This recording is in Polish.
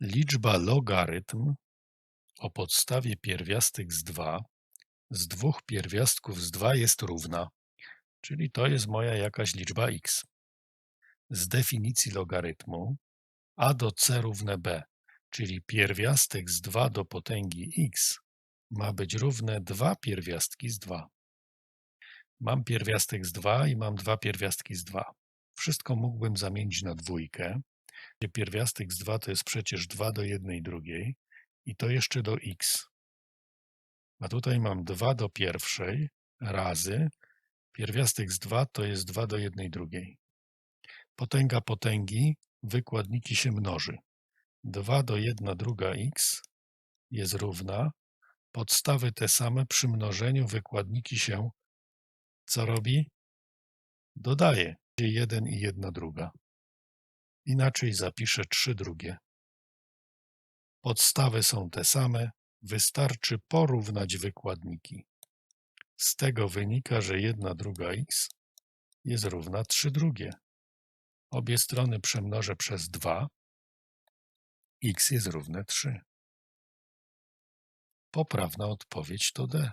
Liczba logarytm o podstawie pierwiastek z 2 z dwóch pierwiastków z 2 jest równa, czyli to jest moja jakaś liczba x. Z definicji logarytmu a do c równe b, czyli pierwiastek z 2 do potęgi x ma być równe 2 pierwiastki z 2. Mam pierwiastek z 2 i mam dwa pierwiastki z 2. Wszystko mógłbym zamienić na dwójkę. Gdzie Pierwiastek z 2 to jest przecież 2 do jednej drugiej i to jeszcze do x. A tutaj mam 2 do pierwszej razy pierwiastek z 2 to jest 2 do jednej drugiej. Potęga potęgi, wykładniki się mnoży. 2 do 1 druga x jest równa. Podstawy te same przy mnożeniu wykładniki się co robi? Dodaje 1 i 1 druga. Inaczej zapiszę 3 drugie. Podstawy są te same, wystarczy porównać wykładniki. Z tego wynika, że 1 druga x jest równa 3 drugie. Obie strony przemnożę przez 2. x jest równe 3. Poprawna odpowiedź to D.